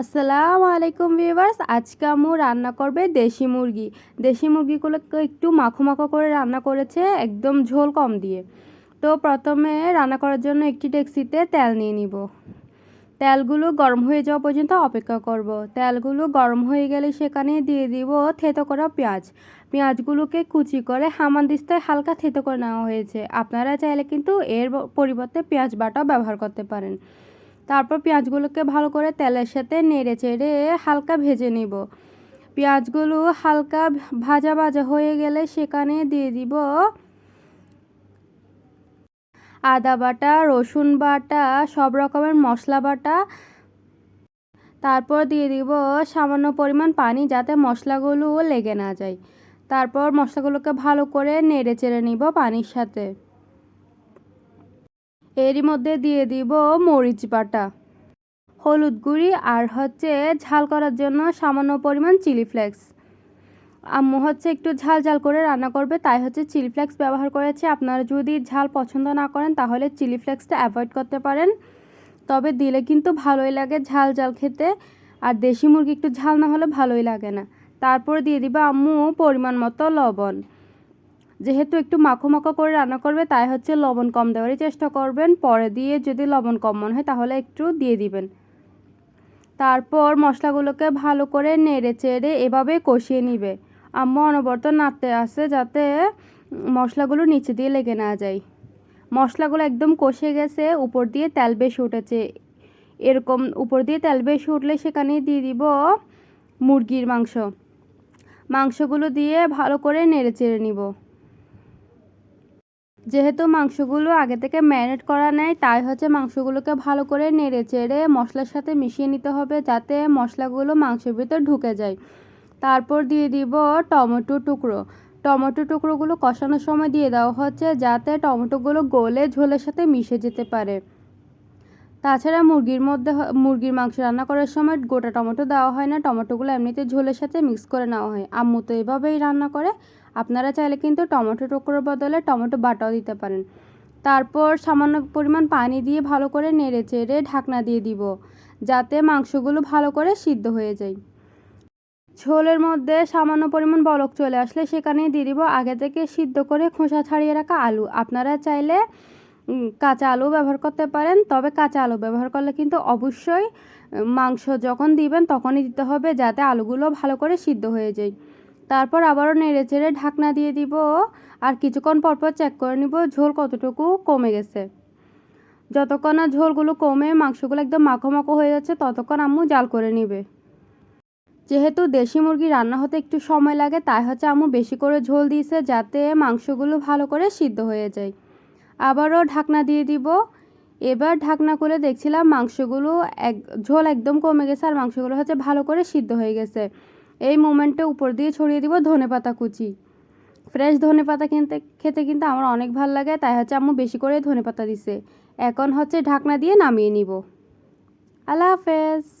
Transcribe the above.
আসসালামু আলাইকুম ভিউয়ার্স। আজকে আম্মু রান্না করবে দেশি মুরগি। দেশি মুরগিগুলোকে একটু মাখো মাখো করে রান্না করেছে, একদম ঝোল কম দিয়ে। তো প্রথমে রান্না করার জন্য একটি ডেক্সিতে তেল নিয়ে নিব। তেলগুলো গরম হয়ে যাওয়া পর্যন্ত অপেক্ষা করব। তেলগুলো গরম হয়ে গেলে সেখানে দিয়ে দিব থেতো করা পেঁয়াজ। পেঁয়াজগুলোকে কুচি করে হামানদিস্তায় হালকা থেতো করে নেওয়া হয়েছে। আপনারা চাইলে কিন্তু এর পরিবর্তে পেঁয়াজ বাটাও ব্যবহার করতে পারেন। তারপর পেঁয়াজগুলোকে ভালো করে তেলের সাথে নেড়ে চেড়ে হালকা ভেজে নিব। পেঁয়াজগুলো হালকা ভাজা ভাজা হয়ে গেলে সেখানে দিয়ে দিব আদা বাটা, রসুন বাটা, সব রকমের মশলা বাটা। তারপর দিয়ে দিব সামান্য পরিমাণ পানি যাতে মশলাগুলো লেগে না যায়। তারপর মশলাগুলোকে ভালো করে নেড়ে চেড়ে নিব পানির সাথে। এরই মধ্যে দিয়ে দিব মরিচ বাটা। হলুদ গুঁড়ি আর হচ্ছে ঝাল করার জন্য সামান্য পরিমাণ চিলি ফ্লেক্স। আম্মু হচ্ছে একটু ঝাল ঝাল করে রান্না করবে, তাই হচ্ছে চিলি ফ্লেক্স ব্যবহার করেছে। আপনারা যদি ঝাল পছন্দ না করেন, তাহলে চিলি ফ্লেক্সটা অ্যাভয়েড করতে পারেন। তবে দিলে কিন্তু ভালোই লাগে ঝাল ঝাল খেতে, আর দেশি মুরগি একটু ঝাল না হলে ভালোই লাগে না। তারপর দিয়ে দিবা আম্মু পরিমাণ মতো লবণ। যেহেতু একটু মাখো মাখো করে রান্না করবে, তাই হচ্ছে লবণ কম দেওয়ারই চেষ্টা করবেন। পরে দিয়ে যদি লবণ কম মনে হয়, তাহলে একটু দিয়ে দিবেন। তারপর মশলাগুলোকে ভালো করে নেড়ে চেড়ে এভাবে কষিয়ে নিবে। আম্মু অনবরত নাড়তে আসে যাতে মশলাগুলো নিচে দিয়ে লেগে না যায়। মশলাগুলো একদম কষে গেছে, উপর দিয়ে তেল বেশি উঠেছে। এরকম উপর দিয়ে তেল বেশি উঠলে সেখানে দিয়ে দিব মুরগির মাংস। মাংসগুলো দিয়ে ভালো করে নেড়ে চেড়ে নিব। যেহেতু মাংসগুলো আগে থেকে ম্যারিনেট করা নেয় তাই হচ্ছে মাংসগুলোকে ভালো করে নেড়ে চেড়ে মশলার সাথে মিশিয়ে নিতে হবে যাতে মশলাগুলো মাংসের ভিতর ঢুকে যায়। তারপর দিয়ে দিব টমেটো টুকরো। টমেটো টুকরোগুলো কষানোর সময় দিয়ে দেওয়া হচ্ছে যাতে টমেটোগুলো গলে ঝোলের সাথে মিশে যেতে পারে। তাছাড়া মুরগির মধ্যে মুরগির মাংস রান্না করার সময় গোটা টমেটো দেওয়া হয় না, টমেটোগুলো এমনিতে ঝোলের সাথে মিক্স করে নেওয়া হয়। আম্মু তো এভাবেই রান্না করে। আপনারা চাইলে কিন্তু টমেটো টুকরোর বদলে টমেটো বাটাও দিতে পারেন। তারপর সামান্য পরিমাণ পানি দিয়ে ভালো করে নেড়ে চেড়ে ঢাকনা দিয়ে দিব, যাতে মাংসগুলো ভালো করে সিদ্ধ হয়ে যায়। ঝোলের মধ্যে সামান্য পরিমাণ বলক চলে আসলে সেখানে দিয়ে দিব। আগে থেকে সিদ্ধ করে খোসা ছাড়িয়ে রাখা আলু। আপনারা চাইলে কাঁচা আলু ব্যবহার করতে পারেন, তবে কাঁচা আলু ব্যবহার করলে কিন্তু অবশ্যই মাংস যখন দিবেন তখনই দিতে হবে যাতে আলুগুলো ভালো করে সিদ্ধ হয়ে যায়। তারপর আবারও নেড়ে চেড়ে ঢাকনা দিয়ে দিব আর কিছুক্ষণ পরপর চেক করে নিব ঝোল কতটুকু কমে গেছে। যতক্ষণ না ঝোলগুলো কমে মাংসগুলো একদম মাখো মাখো হয়ে যাচ্ছে, ততক্ষণ আম্মু জাল করে নিবে। যেহেতু দেশি মুরগি রান্না হতে একটু সময় লাগে, তাই হচ্ছে আম্মু বেশি করে ঝোল দিয়েছে যাতে মাংসগুলো ভালো করে সিদ্ধ হয়ে যায়। আবারও ঢাকনা দিয়ে দিব। এবার ঢাকনা করে দেখছিলাম মাংসগুলো এক, ঝোল একদম কমে গেছে আর মাংসগুলো হচ্ছে ভালো করে সিদ্ধ হয়ে গেছে। এই মোমেন্টে উপর দিয়ে ছড়িয়ে দিব ধনে পাতা কুচি। ফ্রেশ ধনে পাতা কিনতে, খেতে কিন্তু আমার অনেক ভালো লাগে, তাই হচ্ছে আম্মু বেশি করে ধনে পাতা দিছে। এখন হচ্ছে ঢাকনা দিয়ে নামিয়ে নিব। আল্লাহ হাফেজ।